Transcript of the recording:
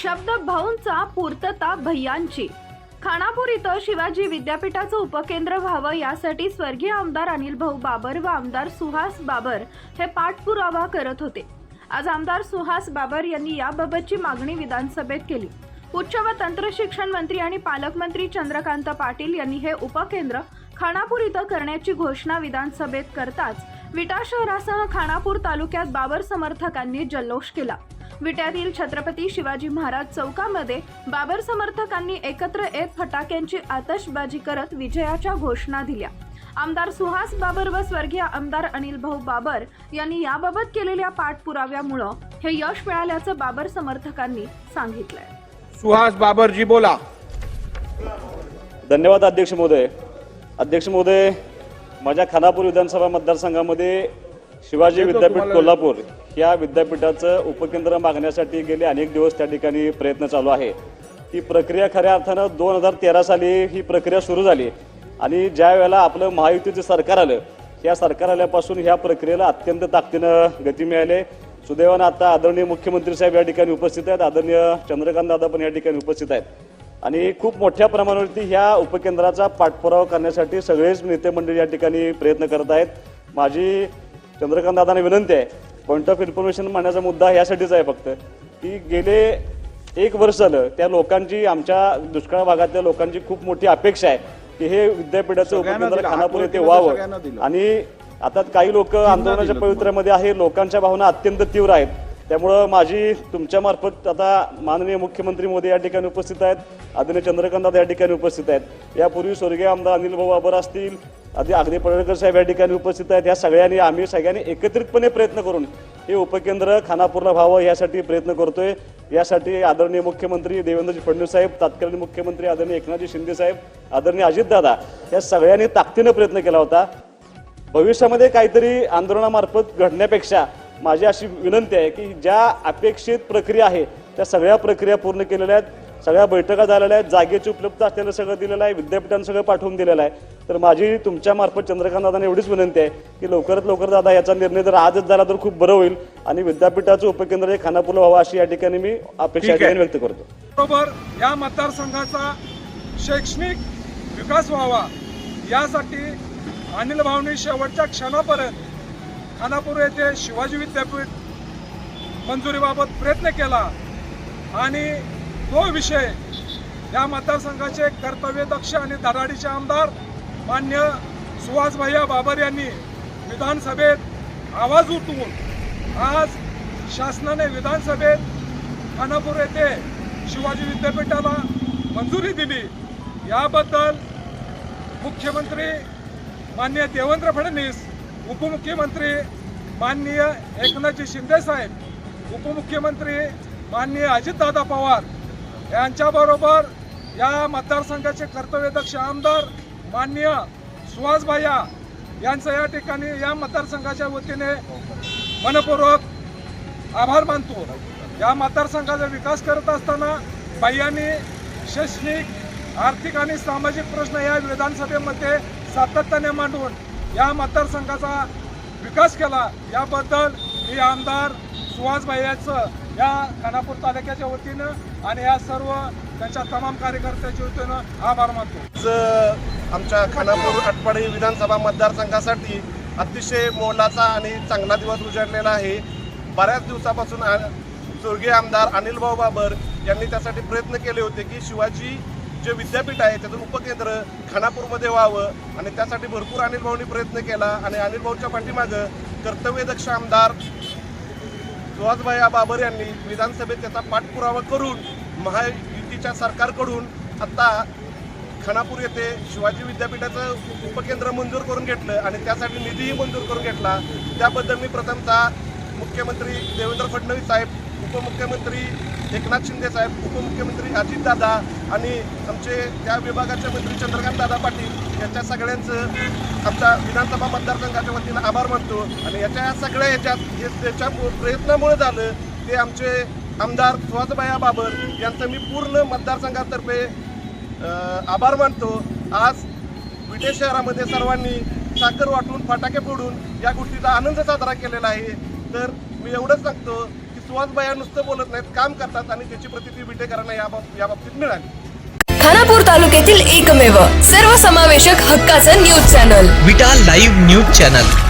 शब्द भाऊंचा पूर्तता भैयांची. खानापूर इथं शिवाजी विद्यापीठाचं उपकेंद्र व्हावं यासाठी स्वर्गीय आमदार अनिल भाऊ बाबर व आमदार सुहास बाबर हे पाठपुरावा करत होते. आज आमदार सुहास बाबर यांनी याबाबतची मागणी विधानसभेत केली. उच्च व तंत्र शिक्षण मंत्री आणि पालकमंत्री चंद्रकांत पाटील यांनी हे उपकेंद्र खानापूर इथं करण्याची घोषणा विधानसभेत करताच विटा शहरासह खानापूर तालुक्यात बाबर समर्थकांनी जल्लोष केला. विट्यातील छत्रपती शिवाजी महाराज चौकामध्ये बाबर समर्थकांनी एकत्र येत फटाक्यांची आतषबाजी करत विजयाच्या घोषणा दिल्या. आमदार सुहास बाबर व स्वर्गीय आमदार अनिल भाऊ बाबर यांनी याबाबत केलेल्या पाठपुराव्यामुळं हे यश मिळाल्याचं बाबर समर्थकांनी सांगितलंय. सुहास बाबरजी बोला. धन्यवाद अध्यक्ष महोदय. अध्यक्ष महोदय माझ्या खानापूर विधानसभा मतदारसंघामध्ये शिवाजी विद्यापीठ. कोल्हापूर या विद्यापीठाचं उपकेंद्र मागण्यासाठी गेले अनेक दिवस त्या ठिकाणी प्रयत्न चालू आहे. ही प्रक्रिया खऱ्या अर्थानं दोन हजार तेरा साली ही प्रक्रिया सुरू झाली. आणि ज्या वेळेला आपलं महायुतीचं सरकार आलं या सरकार आल्यापासून ह्या प्रक्रियेला अत्यंत ताकदीनं गती मिळाली. सुदैवानं आता आदरणीय मुख्यमंत्री साहेब या ठिकाणी उपस्थित आहेत आदरणीय चंद्रकांत दादा पण या ठिकाणी उपस्थित आहेत. आणि खूप मोठ्या प्रमाणावरती ह्या उपकेंद्राचा पाठपुरावा करण्यासाठी सगळेच नेते मंडळी या ठिकाणी प्रयत्न करत आहेत. माझी चंद्रकांत दादांना विनंती आहे. पॉईंट ऑफ इन्फॉर्मेशन मांडण्याचा मुद्दा यासाठीच आहे फक्त. की गेले एक वर्ष झालं त्या लोकांची आमच्या दुष्काळ भागातल्या लोकांची खूप मोठी अपेक्षा आहे. की हे विद्यापीठाचं उपकेंद्र. खानापूर येथे व्हावं. आणि आता काही लोक आंदोलनाच्या दिलं. पवित्र्यामध्ये आहे. लोकांच्या भावना अत्यंत तीव्र आहेत. त्यामुळं माझी तुमच्यामार्फत आता माननीय मुख्यमंत्री मोदी या ठिकाणी उपस्थित आहेत. आदरणीय चंद्रकांत दादा या ठिकाणी उपस्थित आहेत. यापूर्वी स्वर्गीय आमदार अनिल भाऊ बाबर असतील आधी अगदी पडळकर साहेब या ठिकाणी उपस्थित आहेत. या सगळ्यांनी आम्ही सगळ्यांनी एकत्रितपणे प्रयत्न करून हे उपकेंद्र खानापूर्ण व्हावं यासाठी प्रयत्न करतोय. यासाठी आदरणीय मुख्यमंत्री देवेंद्रजी फडणवीस साहेब तत्कालीन मुख्यमंत्री आदरणीय एकनाथजी शिंदे साहेब आदरणीय अजितदादा या सगळ्यांनी ताकदीनं प्रयत्न केला होता. भविष्यामध्ये काहीतरी आंदोलनामार्फत घडण्यापेक्षा माझी अशी विनंती आहे की ज्या अपेक्षित प्रक्रिया आहे त्या सगळ्या प्रक्रिया पूर्ण केलेल्या आहेत. सगळ्या बैठका झालेल्या आहेत. जागेची उपलब्धता असलेलं सगळं दिलेलं आहे. विद्यापीठानं सगळं पाठवून दिलेलं आहे. तर माझी तुमच्या मार्फत चंद्रकांत दादांना एवढीच विनंती आहे की लवकरात लवकर दादा याचा निर्णय जर आजच झाला तर खूप बरं होईल आणि विद्यापीठाचं उपकेंद्र हे खानापूरला व्हावं अशी या ठिकाणी मी अपेक्षा व्यक्त करतो. बरोबर या मतदारसंघाचा शैक्षणिक विकास व्हावा यासाठी अनिल भाऊनी शेवटच्या क्षणापर्यंत खानापूर येथे शिवाजी विद्यापीठ मंजुरीबाबत प्रयत्न केला आणि तो विषय या मतदारसंघाचे कर्तव्यदक्ष आणि धडाडीचे आमदार मान्य सुहास भैया बाबर यांनी विधानसभेत आवाज उठवून आज शासनाने विधानसभेत खानापूर येथे शिवाजी विद्यापीठाला मंजुरी दिली. याबद्दल मुख्यमंत्री माननीय देवेंद्र फडणवीस उपमुख्यमंत्री माननीय एकनाथजी शिंदे साहेब उपमुख्यमंत्री माननीय अजितदादा पवार यांच्याबरोबर या मतदारसंघाचे कर्तव्यदक्ष आमदार माननीय सुहासभाया यांचं या ठिकाणी या मतदारसंघाच्या वतीने मनपूर्वक आभार मानतो. या मतदारसंघाचा विकास करत असताना बाह्यांनी शैक्षणिक आर्थिक आणि सामाजिक प्रश्न या विधानसभेमध्ये सातत्याने मांडून या मतदारसंघाचा विकास केला याबद्दल मी आमदार सुहास यांचं या खानापूर तालुक्याच्या वतीनं आणि या सर्व त्यांच्या तमाम कार्यकर्त्याच्या वतीनं आभार मानतो. आमच्या खानापूर आटपाडी विधानसभा मतदारसंघासाठी अतिशय मोलाचा आणि चांगला दिवस उजाडलेला आहे. बऱ्याच दिवसापासून आ- स्वर्गीय आमदार अनिल भाऊ बाबर यांनी त्यासाठी प्रयत्न केले होते की शिवाजी जे विद्यापीठ आहे त्याचं उपकेंद्र खानापूरमध्ये व्हावं आणि त्यासाठी भरपूर अनिल भाऊंनी प्रयत्न केला आणि अनिल भाऊच्या पाठीमागं कर्तव्यदक्ष आमदार सुहासभाई बाबर यांनी विधानसभेत त्याचा पाठपुरावा करून महायुतीच्या सरकारकडून आत्ता खानापूर येथे शिवाजी विद्यापीठाचं उपकेंद्र मंजूर करून घेतलं आणि त्यासाठी निधीही मंजूर करून घेतला. त्याबद्दल मी प्रथमतः मुख्यमंत्री देवेंद्र फडणवीस साहेब उपमुख्यमंत्री एकनाथ शिंदे साहेब उपमुख्यमंत्री अजितदादा आणि आमचे त्या विभागाचे मंत्री चंद्रकांत दादा पाटील यांच्या सगळ्यांचं आमच्या विधानसभा मतदारसंघाच्या वतीनं आभार मानतो. आणि याच्या या सगळ्या याच्यात हे त्याच्या प्रयत्नामुळे झालं ते आमचे आमदार सुहासबाया बाबर यांचं मी पूर्ण मतदारसंघातर्फे आभार मानतो. आज विटे शहरामध्ये सर्वांनी साखर वाटून फटाके फोडून या गोष्टीचा आनंद साजरा केलेला आहे. तर मी एवढंच सांगतो की सुहासबाया नुसतं बोलत नाहीत काम करतात आणि त्याची प्रतिती विटेकरांना या बाब- या बाबतीत मिळाली. खानापूर तालुक्यातील एकमेव सर्वसमावेशक हक्काचं news channel. Vita live news channel.